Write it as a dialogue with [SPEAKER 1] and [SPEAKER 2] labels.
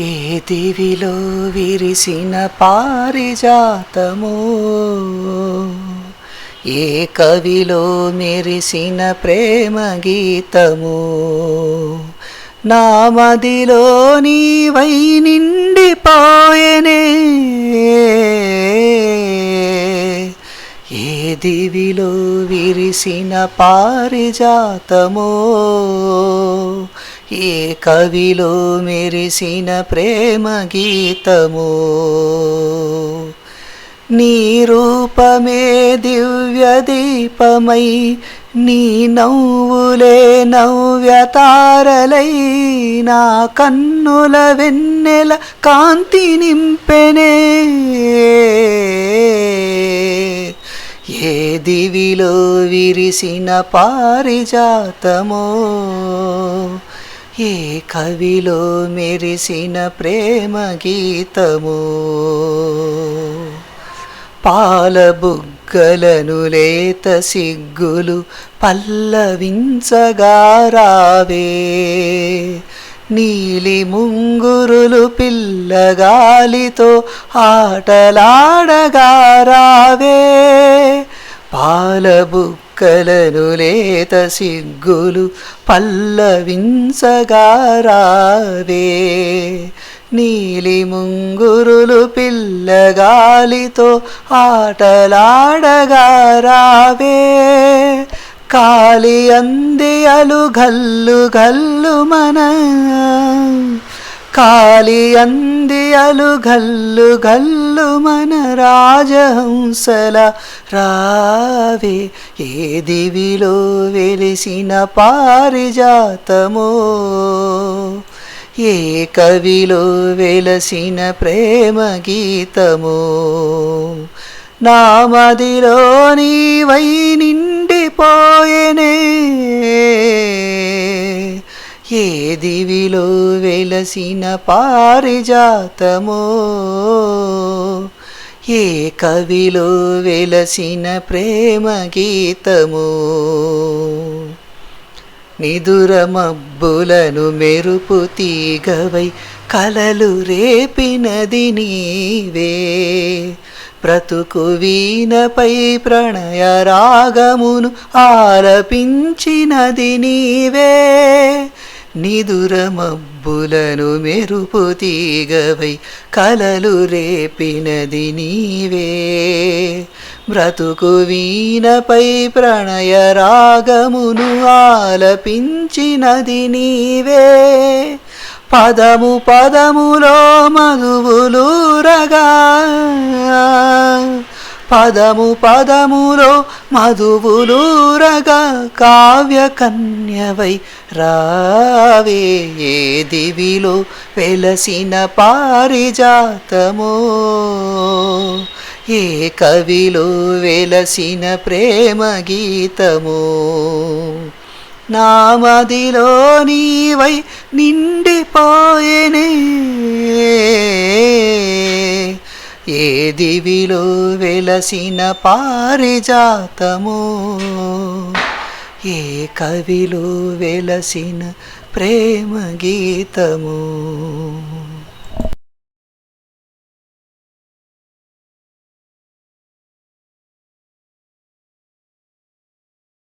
[SPEAKER 1] ఏ దివిలో విరిసిన పారిజాతము? ఏ కవిలో మెరిసిన ప్రేమ గీతము నా మదిలో నీవై నిండిపోయనే. ఏ దివిలో విరిసిన పారిజాతమో? ఈ కవిలో మెరిసిన ప్రేమ గీతము. నీ రూపమే దివ్య దీపమై నీ నవ్వులే నవ్యతారలై నా కన్నుల వెన్నెల కాంతి నింపెనే. ఏ దివిలో విరిసిన పారిజాతమో ఏ కవిలో మెరిసిన ప్రేమ గీతము? పాల బుగ్గలను లేత సిగ్గులు పల్లవించగా రావే. నీలి ముంగురులు పిల్లగాలితో ఆటలాడగా రావే. పాలబుగ్గ బుక్కలను లేత సిగ్గులు పల్లవించగారావే. నీలి ముంగురులు పిల్లగాలితో ఆటలాడగారావే. రావే కాలి అందియలు గల్లు గల్లు మన కాలి అందియలు గల్లు గల్లు మన రాజహంసల రావే. ఏ దివిలో వెలిసిన పారిజాతమో. ఏ కవిలో వెలసిన ప్రేమ గీతము నామదిలో నీవై నిండిపోయనే. ఏ దివిలో వెలసిన పారిజాతమో? ఏ కవిలో వెలసిన ప్రేమ గీతము నిదుర మబ్బులను మెరుపు తీగవై కలలు రేపినది నీవే. బ్రతుకు వీణపై ప్రణయ రాగమును ఆలపించినది నీవే. నిదుర మబ్బులను మెరుపు తీగవై కలలు రేపినది నీవే. బ్రతుకు వీణపై ప్రణయ రాగమును ఆలపించినది నీవే. పదము పదములో మధువులూరగా పదము పదములో మధువులూరగా కావ్య కన్యవై రావే దివిలో వెలసిన పారిజాతము. ఏ కవిలో వెలసిన ప్రేమ గీతము. నామదిలో నీవై నిండిపోయేనే. ఏ దివిలో వెలసిన పారిజాతము? ఏ కవిలో వెలసిన ప్రేమ గీతము